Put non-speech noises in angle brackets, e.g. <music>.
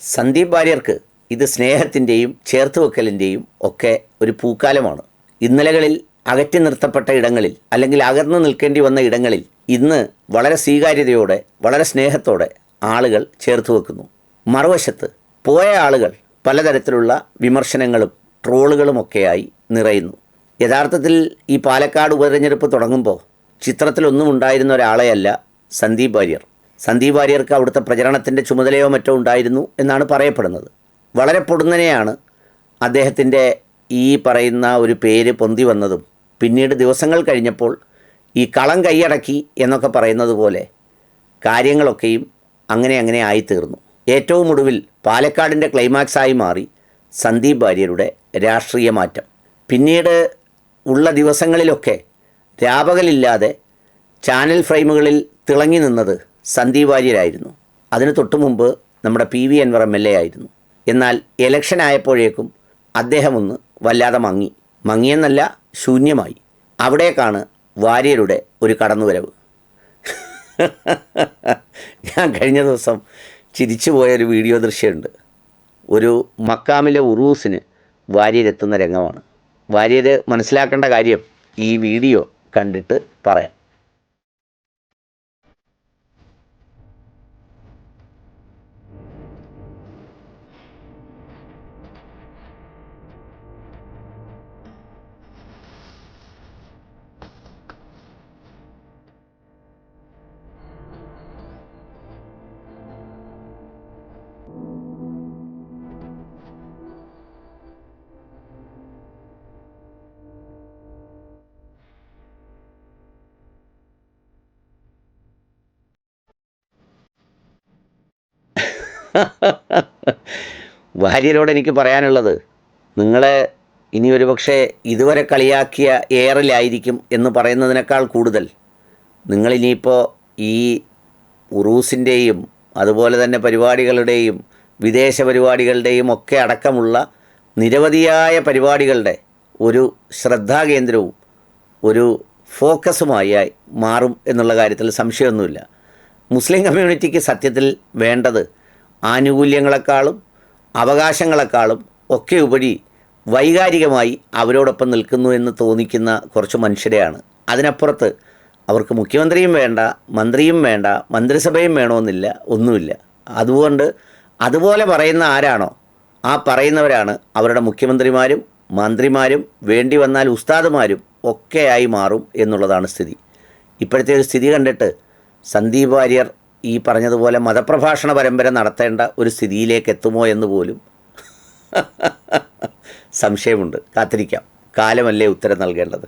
സന്ദീപ് വാര്യർക്ക് ഇത് സ്നേഹത്തിന്റെയും ചേർത്തുവെക്കലിന്റെയും ഒക്കെ ഒരു പൂക്കാലമാണ്. ഇന്നലകളിൽ അകറ്റി നിർത്തപ്പെട്ട ഇടങ്ങളിൽ അല്ലെങ്കിൽ അകന്നു നിൽക്കേണ്ടി വന്ന ഇടങ്ങളിൽ ഇന്ന് വളരെ സ്വീകാര്യതയോടെ വളരെ സ്നേഹത്തോടെ ആളുകൾ ചേർത്ത് വെക്കുന്നു മറുവശത്ത് പോയ ആളുകൾ പലതരത്തിലുള്ള വിമർശനങ്ങളും ട്രോളുകളുമൊക്കെയായി നിറയുന്നു. യഥാർത്ഥത്തിൽ ഈ പാലക്കാട് ഉപതെരഞ്ഞെടുപ്പ് തുടങ്ങുമ്പോൾ ചിത്രത്തിലൊന്നും ഉണ്ടായിരുന്ന ഒരാളെയല്ല സന്ദീപ് വാര്യർ. സന്ദീപ് വാര്യർക്ക് അവിടുത്തെ പ്രചരണത്തിന്റെ ചുമതലയോ മറ്റോ ഉണ്ടായിരുന്നു എന്നാണ് പറയപ്പെടുന്നത്. വളരെ പൊടുന്നനെയാണ് അദ്ദേഹത്തിന്റെ ഈ പറയുന്ന ഒരു പേര് പൊന്തി വന്നതും പിന്നീട് ദിവസങ്ങൾ കഴിഞ്ഞപ്പോൾ ഈ കളം കൈയടക്കി എന്നൊക്കെ പറയുന്നത് പോലെ കാര്യങ്ങളൊക്കെയും അങ്ങനെ അങ്ങനെ ആയിത്തീർന്നു. ഏറ്റവും ഒടുവിൽ പാലക്കാടിന്റെ ക്ലൈമാക്സായി മാറി സന്ദീപ് വാര്യരുടെ രാഷ്ട്രീയ മാറ്റം. പിന്നീട് ഉള്ള ദിവസങ്ങളിലൊക്കെ രാപകലില്ലാതെ ചാനൽ ഫ്രെയിമുകളിൽ തിളങ്ങി നിന്നത് സന്ദീപ് വാര്യരായിരുന്നു. അതിന് തൊട്ടു മുമ്പ് നമ്മുടെ P V Anvar M L A ആയിരുന്നു. എന്നാൽ എലക്ഷൻ ആയപ്പോഴേക്കും അദ്ദേഹം ഒന്ന് വല്ലാതെ മങ്ങി. മങ്ങിയെന്നല്ല ശൂന്യമായി. അവിടേക്കാണ് വാര്യരുടെ ഒരു കടന്നുവരവ്. ഞാൻ കഴിഞ്ഞ ദിവസം ചിരിച്ചു പോയൊരു വീഡിയോ ദൃശ്യമുണ്ട്. ഒരു മക്കാമിലെ ഉറൂസിന് വാര്യരെത്തുന്ന രംഗമാണ്. വാര്യർ മനസ്സിലാക്കേണ്ട കാര്യം ഈ വീഡിയോ കണ്ടിട്ട് പറയാം. <laughs> ഭാര്യരോട് എനിക്ക് പറയാനുള്ളത് നിങ്ങളെ ഇനി ഒരു പക്ഷേ ഇതുവരെ കളിയാക്കിയ എയറിലായിരിക്കും എന്ന് പറയുന്നതിനേക്കാൾ കൂടുതൽ നിങ്ങളിനിയിപ്പോൾ ഈ ഉറൂസിന്റെയും അതുപോലെ തന്നെ പരിപാടികളുടെയും വിദേശ പരിപാടികളുടെയും ഒക്കെ അടക്കമുള്ള നിരവധിയായ പരിപാടികളുടെ ഒരു ശ്രദ്ധാകേന്ദ്രവും ഒരു ഫോക്കസുമായി മാറും എന്നുള്ള കാര്യത്തിൽ സംശയമൊന്നുമില്ല. മുസ്ലിം കമ്മ്യൂണിറ്റിക്ക് സത്യത്തിൽ വേണ്ടത് ആനുകൂല്യങ്ങളെക്കാളും അവകാശങ്ങളെക്കാളും ഒക്കെ ഉപരി വൈകാരികമായി അവരോടൊപ്പം നിൽക്കുന്നു എന്ന് തോന്നിക്കുന്ന കുറച്ച് മനുഷ്യരെയാണ്. അതിനപ്പുറത്ത് അവർക്ക് മുഖ്യമന്ത്രിയും വേണ്ട മന്ത്രിയും വേണ്ട മന്ത്രിസഭയും വേണമെന്നില്ല ഒന്നുമില്ല. അതുകൊണ്ട് അതുപോലെ പറയുന്ന ആരാണോ ആ പറയുന്നവരാണ് അവരുടെ മുഖ്യമന്ത്രിമാരും മന്ത്രിമാരും വേണ്ടി വന്നാൽ ഉസ്താദുമാരും ഒക്കെയായി മാറും എന്നുള്ളതാണ് സ്ഥിതി. ഇപ്പോഴത്തെ ഒരു സ്ഥിതി കണ്ടിട്ട് സന്ദീപ് വാര്യർ ഈ പറഞ്ഞതുപോലെ മതപ്രഭാഷണ പരമ്പര നടത്തേണ്ട ഒരു സ്ഥിതിയിലേക്ക് എത്തുമോ എന്ന് പോലും <laughs> സംശയമുണ്ട്. കാത്തിരിക്കാം. കാലമല്ലേ ഉത്തരം നൽകേണ്ടത്.